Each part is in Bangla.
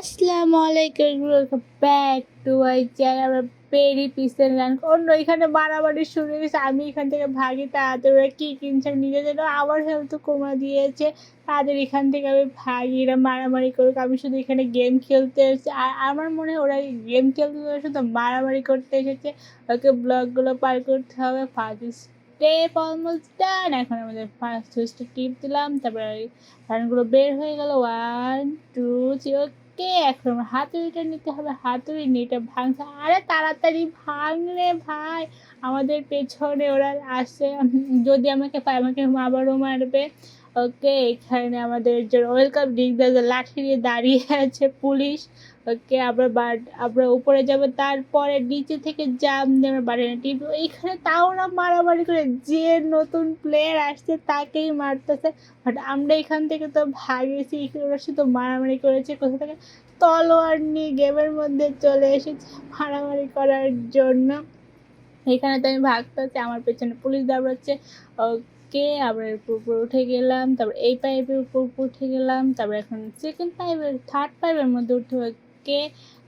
আসসালামু আলাইকুম welcome back to my channel আমরা পেরি পিসেন রান অন্য এখানে বাড়াবাড়ি শুরু হয়েছে, আমি এখান থেকে ভাগি তাদের কী কিনছে নিজের জন্য, আমার হেলথ কমা দিয়েছে, তাদের এখান থেকে আমি ভাগি, এরা মারামারি করুক, আমি শুধু এখানে গেম খেলতে এসেছি, আর আমার মনে হয় ওরা গেম খেলতে শুধু মারামারি করতে এসেছে, ওকে ব্লকগুলো পার করতে হবে ফার্স্ট স্টেপ অলমোস্ট ডান এখন আমাদের ফার্স্ট সুইচটা টিপ দিলাম। তারপরে রানগুলো বের হয়ে গেল। ওয়ান টু থ্রি ওকে এখন আমার হাতুড়িটা নিতে হবে। হাতুড়ি নিয়ে এটা ভাঙছে। আরে তাড়াতাড়ি ভাঙলে ভাই। আমাদের পেছনে ওরা আসছে যদি আমাকে পায়, আমাকে আবারও মারবে। ওকে এখানে আমাদের যে ওয়েলকাম ডিগ লাঠি নিয়ে দাঁড়িয়ে আছে পুলিশ। ওকে আমরা আমরা উপরে যাব, তারপরে নিচে থেকে জাম দিয়ে আমরা বাড়ি টিপি এইখানে তাও ওরা মারামারি করে যে নতুন প্লেয়ার আসছে তাকেই মারতেছে। বাট আমরা এখান থেকে তো ভাগেছি এখানে ওরা শুধু মারামারি করেছে, কোথা থেকে? তলোয়ার নিয়ে গেমের মধ্যে চলে এসেছে মারামারি করার জন্য। এখানে তো আমি ভাগতেছি, আমার পেছনে পুলিশ দাঁড়াচ্ছে। ওকে আবার এরপর উপর উঠে গেলাম, তারপর এই পাইপের উপর উপর উঠে গেলাম, তারপর এখন সেকেন্ড পাইপের থার্ড পাইপের মধ্যে উঠে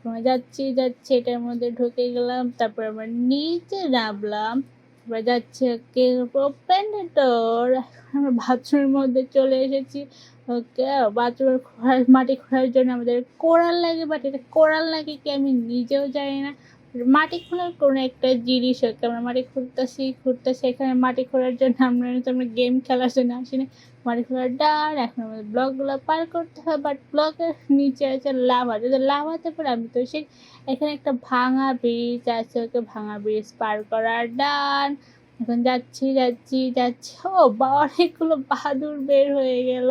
আমরা যাচ্ছি যাচ্ছি, এটার মধ্যে ঢুকে গেলাম, তারপর আবার নিচে নামলাম তারপর যাচ্ছি ওকে ওপেন আমরা বাথরুমের মধ্যে চলে এসেছি, ওকে বাথরুমের খোঁড়ার মাটি খোঁড়ার জন্য আমাদের কোড়াল লাগে বাট এটা কোড়াল লাগে কি আমি নিজেও জানি না মাটি খোঁড়ার কোনো একটা জিনিস হচ্ছে আমরা মাটি খুঁড়তেছি খুঁড়তেছি, এখানে মাটি খোঁড়ার জন্য আমরা আমরা গেম খেলার জন্য আসি না মাটি খোঁড়ার ডার এখন আমাদের ব্লকগুলো পার করতে হয় বাট ব্লকের নিচে আছে লাভা। যদি লাভাতে পারে, আমি তো সেই এখানে একটা ভাঙা ব্রিজ আছে, ওকে ভাঙা ব্রিজ পার করার ডান। এখন যাচ্ছি যাচ্ছি যাচ্ছি। ও অনেকগুলো বাহাদুর বের হয়ে গেল।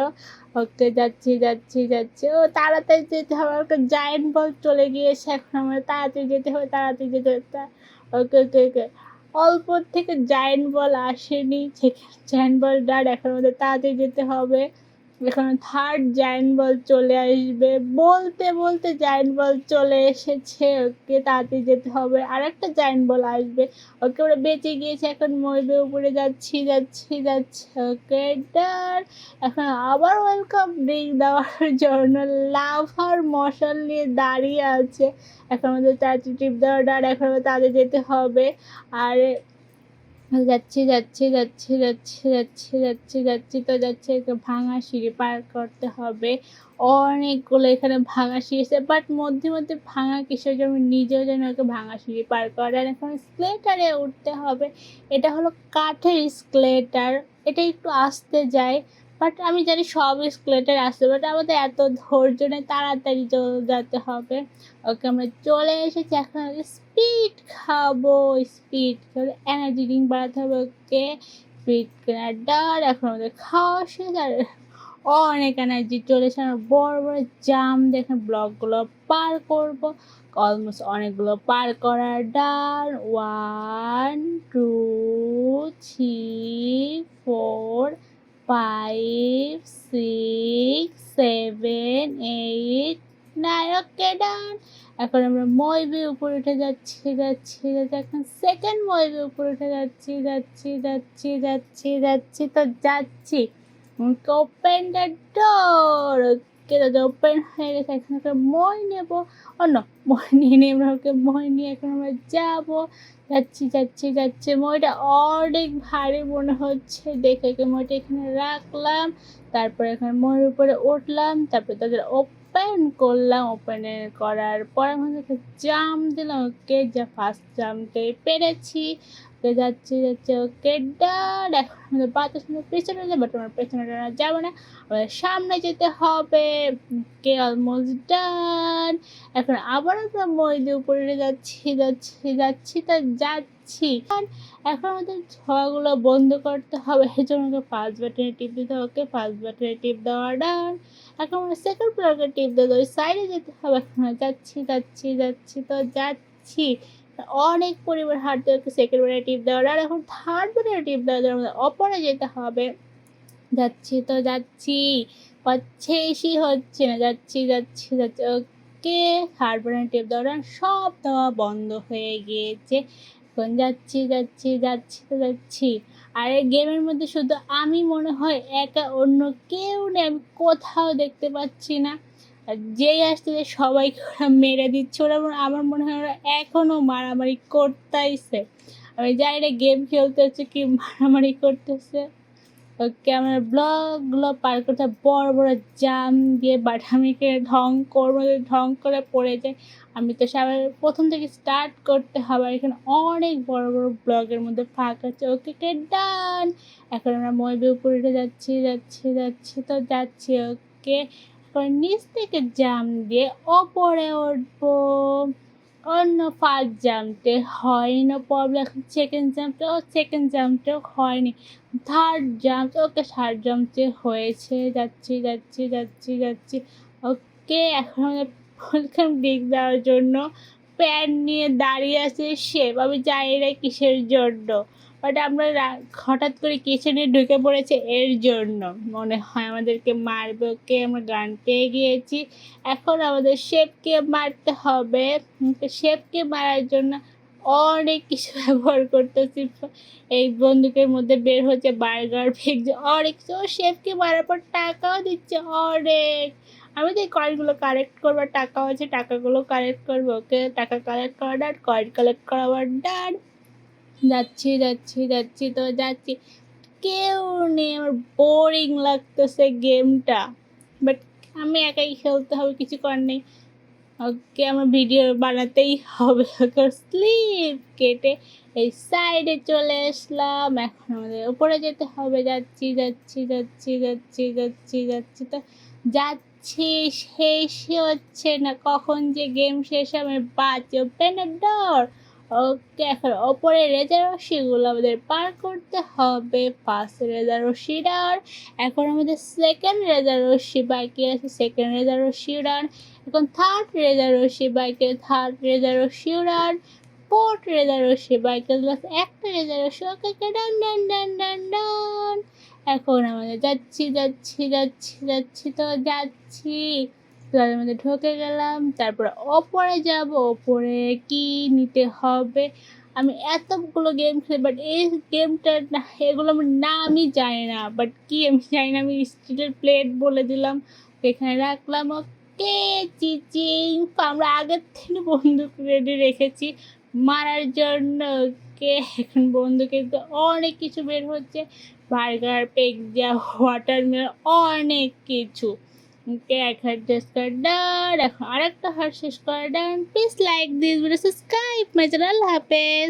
ওকে যাচ্ছি যাচ্ছি যাচ্ছি। ও তাড়াতাড়ি যেতে হবে, ওকে জায়েন্ট বল চলে গিয়েছে এখন আমার। তাড়াতাড়ি যেতে হবে, তাড়াতাড়ি যেতে হবে ওকে ওকে ওকে। অল্প থেকে জায়েন্ট বল আসেনি, সেখানে জায়েন্ট বল ডার এখন আমাদের তাড়াতাড়ি যেতে হবে। এখন থার্ড জায়েন্ট বল চলে আসবে। বলতে বলতে জায়েন্ট বল চলে এসেছে। ওকে তাড়াতাড়ি যেতে হবে। আর একটা জায়েন্ট বল আসবে। ওকে ওরা বেঁচে গিয়েছে। এখন মরবে, উপরে যাচ্ছি যাচ্ছি, যাচ্ছে। ওকে ডার এখন আবার ওয়েলকাম ড্রিঙ্ক দেওয়ার জন্য লাভার মশাল নিয়ে দাঁড়িয়ে আছে। এখন আমাদের চারটি টিপ দেওয়া ডার এখন তাদের যেতে হবে। আর যাচ্ছি যাচ্ছি যাচ্ছি যাচ্ছি যাচ্ছি যাচ্ছি যাচ্ছি তো যাচ্ছে ভাঙা সিঁড়ি পার করতে হবে। অনেকগুলো এখানে ভাঙা সিঁড়ি আছে বাট মধ্যে মধ্যে ভাঙা কিসের জন্য? নিজেও যেন ওকে ভাঙা সিঁড়ি পার করে। আর এখন স্কেলেটারে উঠতে হবে। এটা হলো কাঠের স্কেলেটার এটা একটু আসতে যায়। বাট আমি জানি সব স্কেলেটার আসতে বাট আমাদের এত ধৈর্য নেই, তাড়াতাড়ি যেতে হবে। ওকে, আমরা চলে এসেছি, এখন স্পিড খাব স্পিড খাব এনার্জি ড্রিঙ্ক বাড়াতে হবে, ওকে। স্পিড কেনার ডার এখন আমাদের খাওয়া শেষ, আর অনেক এনার্জি চলে এসে আমরা বড় বড় জাম দেখে ব্লকগুলো পার করব। অলমোস্ট অনেকগুলো পার করার der one two three four five six seven eight nine okay done এখন আমরা ময়বে উপরে উঠে যাচ্ছি যাচ্ছি যাচ্ছি। এখন সেকেন্ড ময়বে উপরে উঠে যাচ্ছি যাচ্ছি যাচ্ছি যাচ্ছি যাচ্ছি, তো যাচ্ছি। ওপেন দ্য ডোর ওকে দাদা ওপেন হয়ে গেছে, এখন একটা মই নেব। অন্য মই নিয়ে নিয়ে আমরা ওকে মই নিয়ে এখন আমরা যাব। যাচ্ছি যাচ্ছি যাচ্ছি। মইটা অনেক ভারী মনে হচ্ছে। দেখে মইটা এখানে রাখলাম। তারপরে এখানে ময়ের উপরে উঠলাম। তারপরে তাদের ওপেন করলাম। ওপেন করার পর আমাদেরকে জাম দিলাম। ওকে, যা ফার্স্ট জামটাই পেরেছি। ওকে যাচ্ছি, যাচ্ছে ওকে ডান এখন বাতাস পেছনে যাবে তোমার পেছনে যাবে না। আমাদের সামনে যেতে হবে। কে অলমোস্ট ডান এখন আবার আমরা মই দিয়ে উপরে যাচ্ছি যাচ্ছি যাচ্ছি, তা যাচ্ছি। এখন আমাদের ছোঁয়াগুলো বন্ধ করতে হবে। এই জন্য ওকে ফার্স্ট বাটনে টিপ দিতে হবে। ওকে ফার্স্ট বাটনে টিপ দেওয়া ডান এখন আমরা সেকেন্ড ফ্লোরকে টিপ দেবো ওই সাইডে যেতে হবে। এখন যাচ্ছি যাচ্ছি যাচ্ছি, তো যাচ্ছি। অনেক হাঁটতে হচ্ছে সেকেন্ড বারে টিপ দেওয়ার, আর এখন থার্ড বারে টিপ দেওয়ার জন্য অপরে যেতে হবে। যাচ্ছি তো যাচ্ছি শেষই হচ্ছে না, যাচ্ছি যাচ্ছি যাচ্ছি ওকে থার্ড বারে টিপ দেওয়ার সব দেওয়া বন্ধ হয়ে গিয়েছে। এখন যাচ্ছি যাচ্ছি যাচ্ছি তো যাচ্ছি। আর এই গেমের মধ্যে শুধু আমি মনে হয় একা অন্য কেউ নেই, আমি কোথাও দেখতে পাচ্ছি না। আর যেই আসতেছে সবাইকে ওরা মেরে দিচ্ছে, ওরা আমার মনে হয় ওরা এখনও মারামারি করতেইছে। আমি যাই না গেম খেলতে হচ্ছে কি মারামারি করতেছে। ওকে, আমার ব্লগগুলো পার করতে বড় বড় জাম দিয়ে বাটামিকে ঢং করব ঢং করে পড়ে যায়, আমি তো সবাই প্রথম থেকে স্টার্ট করতে হবে। এখানে অনেক বড় বড় ব্লগের মধ্যে ফাঁক আছে। ওকে, কে ডান? এখন আমরা ময়ূর উপরে যাচ্ছি যাচ্ছি যাচ্ছি, তো যাচ্ছি, ওকে। এখন নিচ থেকে জাম দিয়ে ওপরে উঠবো। অন্য ফার্স্ট জাম্পে হয়নি না প্রবলেম সেকেন্ড সেকেন্ড ও সেকেন্ড জাম্পটাও হয়নি। থার্ড জাম্প ওকে থার্ড জাম্পে হয়েছে, যাচ্ছি যাচ্ছি যাচ্ছি যাচ্ছি। ওকে এখন প্রথম দিক দেওয়ার জন্য প্যান নিয়ে দাঁড়িয়ে আছে শেপ আমি জানি না কিসের জন্য? বাট আমরা হঠাৎ করে কিচেনে ঢুকে পড়েছে এর জন্য। মনে হয় আমাদেরকে মারবে, ওকে আমরা গান পেয়ে গিয়েছি। এখন আমাদের শেপকে মারতে হবে। শেপকে মারার জন্য অনেক কিছু ব্যবহার করতেছি। এই বন্দুকের মধ্যে বের হচ্ছে বার্গার ফেকছে অনেক কিছু। ও শেফকে মারার পর টাকাও দিচ্ছে অনেক। আমি তো এই কয়েনগুলো কালেক্ট করব টাকাও আছে টাকাগুলো কালেক্ট করব। ওকে টাকা কালেক্ট করা ডান কয়েন কালেক্ট করা আবার ডান যাচ্ছি যাচ্ছি যাচ্ছি, তো যাচ্ছি। কেউ নেই, আমার বোরিং লাগতেছে গেমটা বাট আমি একাই খেলতে হবে, কিছু করার নেই। ওকে আমার ভিডিও বানাতেই হবে স্লিপ কেটে এই সাইডে চলে আসলাম। এখন আমাদের উপরে যেতে হবে। যাচ্ছি যাচ্ছি যাচ্ছি যাচ্ছি যাচ্ছি যাচ্ছি, তো যাচ্ছি। শেষই হচ্ছে না। কখন যে গেম শেষ হবে বাঁচি ওপেন ডোর এখন ওপরে রেজার রশিগুলো আমাদের পার করতে হবে। ফার্স্ট রেজার রশি ডান, এখন আমাদের সেকেন্ড রেজার রশি বাকি আছে সেকেন্ড রেজার রশি ডান, এখন থার্ড রেজার রশি বাইকে থার্ড রেজার রশি উড়ান ফোর্থ রেজার রশি বাইকে একটা রেজার রশি ওকে ওকে, ডান ডান ডান ডান ডান। এখন আমাদের যাচ্ছি যাচ্ছি যাচ্ছি যাচ্ছি, তো যাচ্ছি। তার মধ্যে ঢুকে গেলাম, তারপর ওপরে যাব, ওপরে কি নিতে হবে? আমি এতগুলো গেম খেলি বাট এই গেমটা এগুলো আমার নামই জানি না বাট কি আমি জানি না, আমি স্টিলের প্লেট বলে দিলাম এখানে রাখলাম কে চিচিং আমরা আগের থেকে বন্দুক রেডি রেখেছি, মারার জন্য কে এখন বন্দুকে তো অনেক কিছু বের হচ্ছে বার্গার পিৎজা ওয়াটারমেলন অনেক কিছু। ওকে এক হাট শেষ এখন আরেকটা হাট শেষ করা done please like this video subscribe my channel হাফেজ